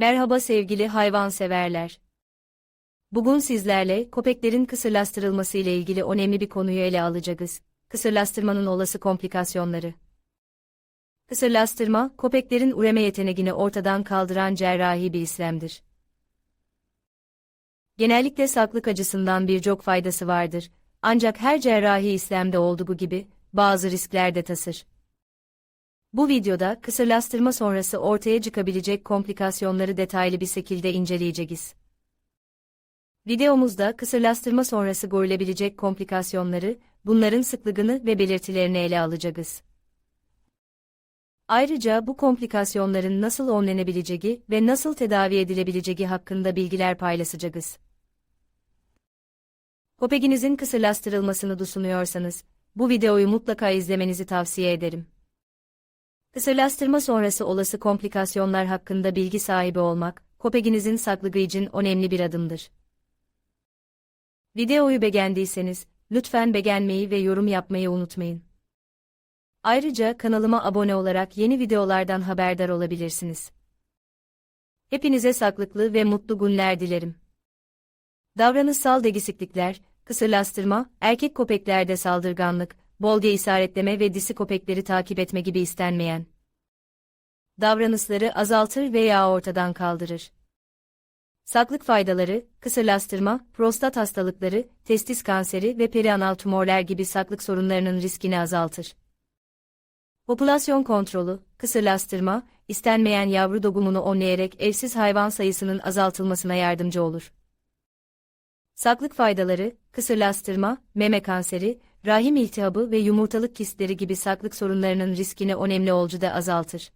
Merhaba sevgili hayvanseverler. Bugün sizlerle köpeklerin kısırlaştırılması ile ilgili önemli bir konuyu ele alacağız. Kısırlaştırmanın olası komplikasyonları. Kısırlaştırma, köpeklerin üreme yeteneğini ortadan kaldıran cerrahi bir işlemdir. Genellikle sağlık açısından birçok faydası vardır. Ancak her cerrahi işlemde olduğu gibi, bazı riskler de taşır. Bu videoda kısırlaştırma sonrası ortaya çıkabilecek komplikasyonları detaylı bir şekilde inceleyeceğiz. Videomuzda kısırlaştırma sonrası görülebilecek komplikasyonları, bunların sıklığını ve belirtilerini ele alacağız. Ayrıca bu komplikasyonların nasıl önlenebileceği ve nasıl tedavi edilebileceği hakkında bilgiler paylaşacağız. Köpeğinizin kısırlaştırılmasını düşünüyorsanız, bu videoyu mutlaka izlemenizi tavsiye ederim. Kısırlaştırma sonrası olası komplikasyonlar hakkında bilgi sahibi olmak, köpeğinizin sağlığı için önemli bir adımdır. Videoyu beğendiyseniz, lütfen beğenmeyi ve yorum yapmayı unutmayın. Ayrıca kanalıma abone olarak yeni videolardan haberdar olabilirsiniz. Hepinize sağlıklı ve mutlu günler dilerim. Davranışsal değişiklikler, kısırlaştırma, erkek köpeklerde saldırganlık, bolge isaretleme ve disi köpekleri takip etme gibi istenmeyen davranışları azaltır veya ortadan kaldırır. Sağlık faydaları, kısırlaştırma, prostat hastalıkları, testis kanseri ve perianal tümörler gibi sağlık sorunlarının riskini azaltır. Popülasyon kontrolü, kısırlaştırma, istenmeyen yavru doğumunu önleyerek evsiz hayvan sayısının azaltılmasına yardımcı olur. Sağlık faydaları, kısırlaştırma, meme kanseri, rahim iltihabı ve yumurtalık kistleri gibi sağlık sorunlarının riskini önemli ölçüde azaltır.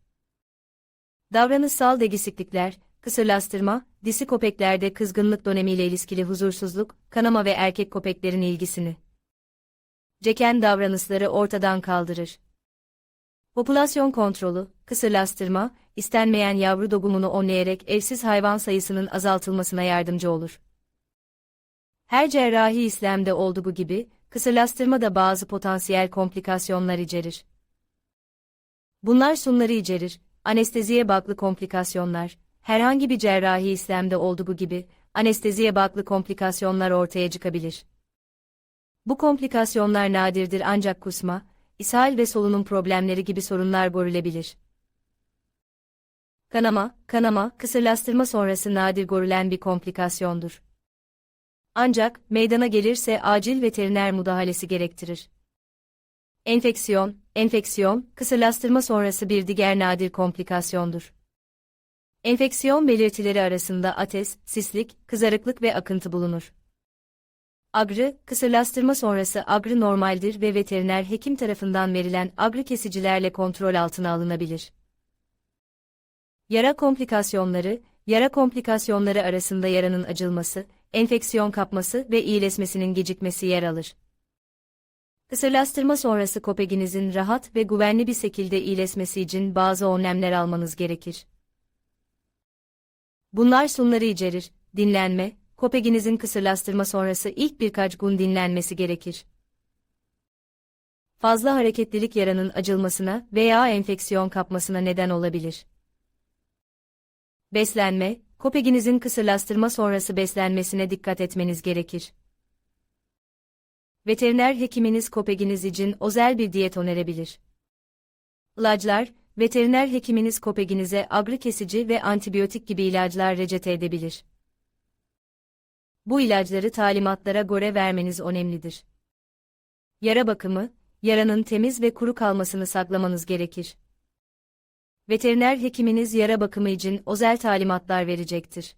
Davranışsal değişiklikler, kısırlaştırma, disi köpeklerde kızgınlık dönemiyle ilişkili huzursuzluk, kanama ve erkek köpeklerin ilgisini. Ceken davranışları ortadan kaldırır. Popülasyon kontrolü, kısırlaştırma, istenmeyen yavru doğumunu önleyerek evsiz hayvan sayısının azaltılmasına yardımcı olur. Her cerrahi işlemde olduğu gibi, kısırlaştırma da bazı potansiyel komplikasyonlar içerir. Bunlar şunları içerir, anesteziye bağlı komplikasyonlar, herhangi bir cerrahi işlemde olduğu gibi, anesteziye bağlı komplikasyonlar ortaya çıkabilir. Bu komplikasyonlar nadirdir ancak kusma, ishal ve solunum problemleri gibi sorunlar görülebilir. Kanama, kanama, kısırlaştırma sonrası nadir görülen bir komplikasyondur. Ancak, meydana gelirse acil veteriner müdahalesi gerektirir. Enfeksiyon, enfeksiyon, kısırlaştırma sonrası bir diğer nadir komplikasyondur. Enfeksiyon belirtileri arasında ates, sislik, kızarıklık ve akıntı bulunur. Agrı, kısırlaştırma sonrası agrı normaldir ve veteriner hekim tarafından verilen agrı kesicilerle kontrol altına alınabilir. Yara komplikasyonları, yara komplikasyonları arasında yaranın acılması, enfeksiyon kapması ve iyileşmesinin gecikmesi yer alır. Kısırlaştırma sonrası köpeğinizin rahat ve güvenli bir şekilde iyileşmesi için bazı önlemler almanız gerekir. Bunlar şunları içerir, dinlenme, köpeğinizin kısırlaştırma sonrası ilk birkaç gün dinlenmesi gerekir. Fazla hareketlilik yaranın acılmasına veya enfeksiyon kapmasına neden olabilir. Beslenme, köpeğinizin kısırlaştırma sonrası beslenmesine dikkat etmeniz gerekir. Veteriner hekiminiz köpeğiniz için özel bir diyet önerebilir. İlaçlar, veteriner hekiminiz köpeğinize agrı kesici ve antibiyotik gibi ilaçlar reçete edebilir. Bu ilaçları talimatlara göre vermeniz önemlidir. Yara bakımı, yaranın temiz ve kuru kalmasını saklamanız gerekir. Veteriner hekiminiz yara bakımı için özel talimatlar verecektir.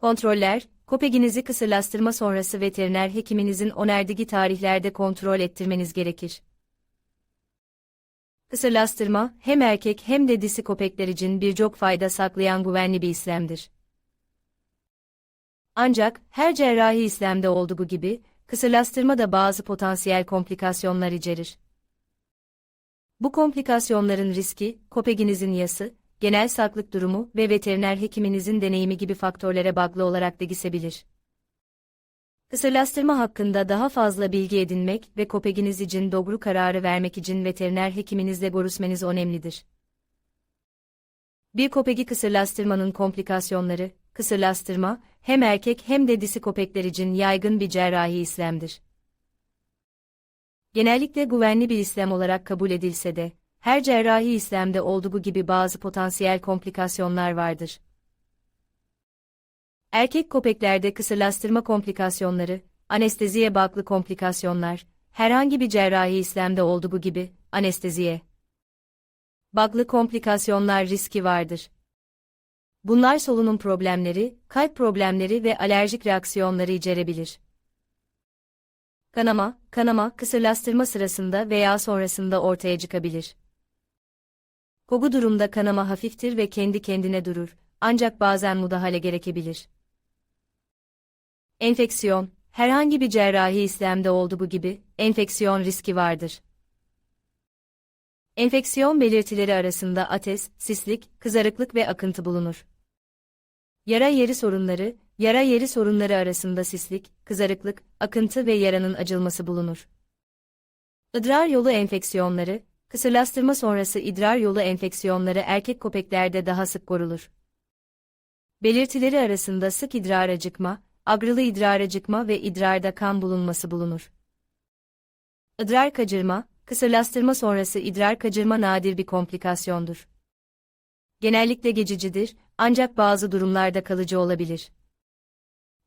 Kontroller, köpeğinizi kısırlaştırma sonrası veteriner hekiminizin önerdiği tarihlerde kontrol ettirmeniz gerekir. Kısırlaştırma, hem erkek hem de disi köpekler için birçok fayda saklayan güvenli bir işlemdir. Ancak, her cerrahi işlemde olduğu gibi, kısırlaştırma da bazı potansiyel komplikasyonlar içerir. Bu komplikasyonların riski, köpeğinizin yası, genel sağlık durumu ve veteriner hekiminizin deneyimi gibi faktörlere bağlı olarak değişebilir. Kısırlaştırma hakkında daha fazla bilgi edinmek ve köpeğiniz için doğru kararı vermek için veteriner hekiminizle görüşmeniz önemlidir. Bir kopegi kısırlaştırmanın komplikasyonları, kısırlaştırma, hem erkek hem de disi köpekler için yaygın bir cerrahi işlemdir. Genellikle güvenli bir işlem olarak kabul edilse de, her cerrahi işlemde olduğu gibi bazı potansiyel komplikasyonlar vardır. Erkek köpeklerde kısırlaştırma komplikasyonları, anesteziye bağlı komplikasyonlar, herhangi bir cerrahi işlemde olduğu gibi, anesteziye bağlı komplikasyonlar riski vardır. Bunlar solunum problemleri, kalp problemleri ve alerjik reaksiyonları içerebilir. Kanama, kanama kısırlaştırma sırasında veya sonrasında ortaya çıkabilir. Kogu durumda kanama hafiftir ve kendi kendine durur, ancak bazen müdahale gerekebilir. Enfeksiyon, herhangi bir cerrahi işlemde olduğu gibi, enfeksiyon riski vardır. Enfeksiyon belirtileri arasında ates, sislik, kızarıklık ve akıntı bulunur. Yara yeri sorunları, yara yeri sorunları arasında sislik, kızarıklık, akıntı ve yaranın acılması bulunur. İdrar yolu enfeksiyonları, kısırlaştırma sonrası idrar yolu enfeksiyonları erkek köpeklerde daha sık görülür. Belirtileri arasında sık idrar acıkma, agrılı idrar acıkma ve idrarda kan bulunması bulunur. İdrar kaçırma, kısırlaştırma sonrası idrar kaçırma nadir bir komplikasyondur. Genellikle geçicidir, ancak bazı durumlarda kalıcı olabilir.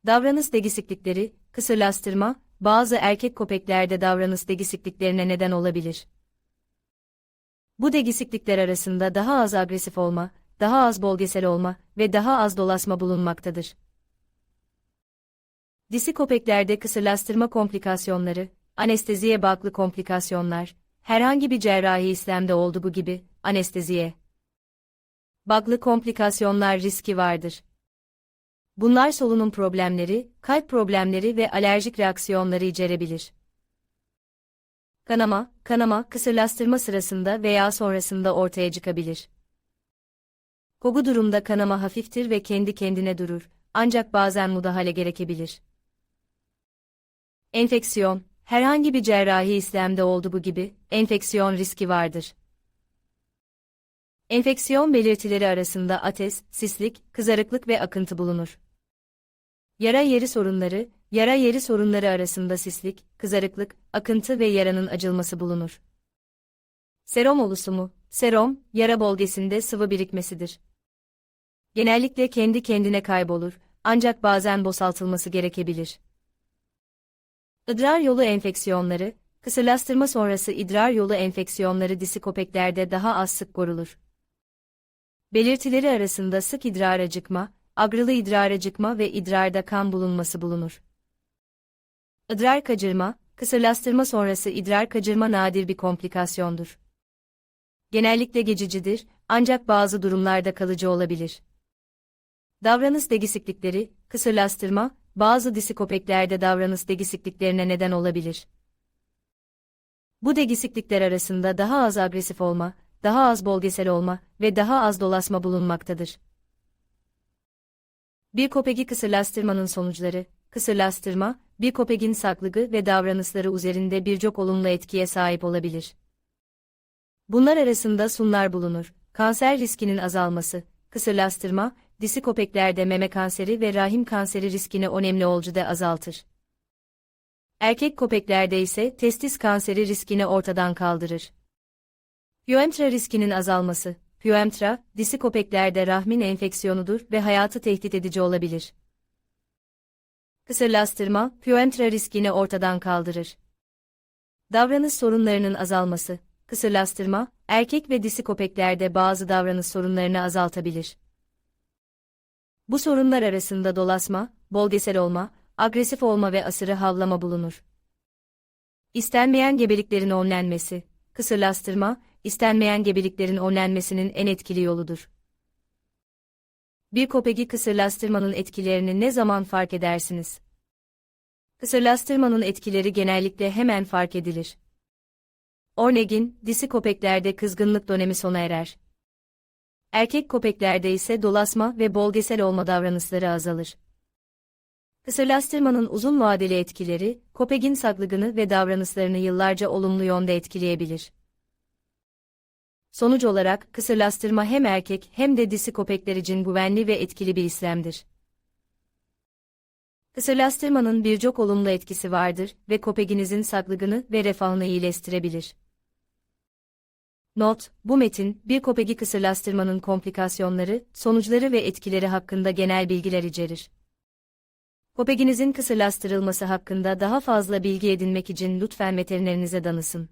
Davranış degisiklikleri, kısırlaştırma, bazı erkek köpeklerde davranış degisikliklerine neden olabilir. Bu degisiklikler arasında daha az agresif olma, daha az bölgesel olma ve daha az dolaşma bulunmaktadır. Disi köpeklerde kısırlaştırma komplikasyonları, anesteziye bağlı komplikasyonlar, herhangi bir cerrahi işlemde olduğu gibi, anesteziye bağlı komplikasyonlar riski vardır. Bunlar solunum problemleri, kalp problemleri ve alerjik reaksiyonları içerebilir. Kanama, kanama kısırlaştırma sırasında veya sonrasında ortaya çıkabilir. Kogu durumda kanama hafiftir ve kendi kendine durur, ancak bazen müdahale gerekebilir. Enfeksiyon, herhangi bir cerrahi işlemde olduğu gibi, enfeksiyon riski vardır. Enfeksiyon belirtileri arasında ates, sislik, kızarıklık ve akıntı bulunur. Yara yeri sorunları, yara yeri sorunları arasında sislik, kızarıklık, akıntı ve yaranın acılması bulunur. Serum oluşumu, serum, yara bölgesinde sıvı birikmesidir. Genellikle kendi kendine kaybolur, ancak bazen boşaltılması gerekebilir. İdrar yolu enfeksiyonları, kısırlaştırma sonrası idrar yolu enfeksiyonları disi köpeklerde daha az sık görülür. Belirtileri arasında sık idrar acıkma, agrılı idrar acıkma ve idrarda kan bulunması bulunur. İdrar kaçırma, kısırlaştırma sonrası idrar kaçırma nadir bir komplikasyondur. Genellikle geçicidir, ancak bazı durumlarda kalıcı olabilir. Davranış degisiklikleri, kısırlaştırma, bazı disi köpeklerde davranış degisikliklerine neden olabilir. Bu degisiklikler arasında daha az agresif olma, daha az bölgesel olma ve daha az dolaşma bulunmaktadır. Bir kopegi kısırlaştırmanın sonuçları, kısırlaştırma, bir kopegin saklığı ve davranışları üzerinde birçok olumlu etkiye sahip olabilir. Bunlar arasında sunlar bulunur, kanser riskinin azalması, kısırlaştırma, disi köpeklerde meme kanseri ve rahim kanseri riskini önemli ölçüde azaltır. Erkek köpeklerde ise testis kanseri riskini ortadan kaldırır. Pyoentra riskinin azalması. Pyoentra, disi köpeklerde rahmin enfeksiyonudur ve hayatı tehdit edici olabilir. Kısırlaştırma, pyoentra riskini ortadan kaldırır. Davranış sorunlarının azalması. Kısırlaştırma, erkek ve disi köpeklerde bazı davranış sorunlarını azaltabilir. Bu sorunlar arasında dolaşma, bölgesel olma, agresif olma ve asırı havlama bulunur. İstenmeyen gebeliklerin önlenmesi, kısırlaştırma, istenmeyen gebeliklerin önlenmesinin en etkili yoludur. Bir kopegi kısırlaştırmanın etkilerini ne zaman fark edersiniz? Kısırlaştırmanın etkileri genellikle hemen fark edilir. Örneğin, disi köpeklerde kızgınlık dönemi sona erer. Erkek köpeklerde ise dolasma ve bölgesel olma davranışları azalır. Kısırlaştırmanın uzun vadeli etkileri, köpeğin saklığını ve davranışlarını yıllarca olumlu yönde etkileyebilir. Sonuç olarak kısırlaştırma hem erkek hem de disi köpekler için güvenli ve etkili bir işlemdir. Kısırlaştırmanın birçok olumlu etkisi vardır ve köpeğinizin sağlığını ve refahını iyileştirebilir. Not, bu metin, bir köpeği kısırlaştırmanın komplikasyonları, sonuçları ve etkileri hakkında genel bilgiler içerir. Köpeğinizin kısırlaştırılması hakkında daha fazla bilgi edinmek için lütfen veterinerinize danışın.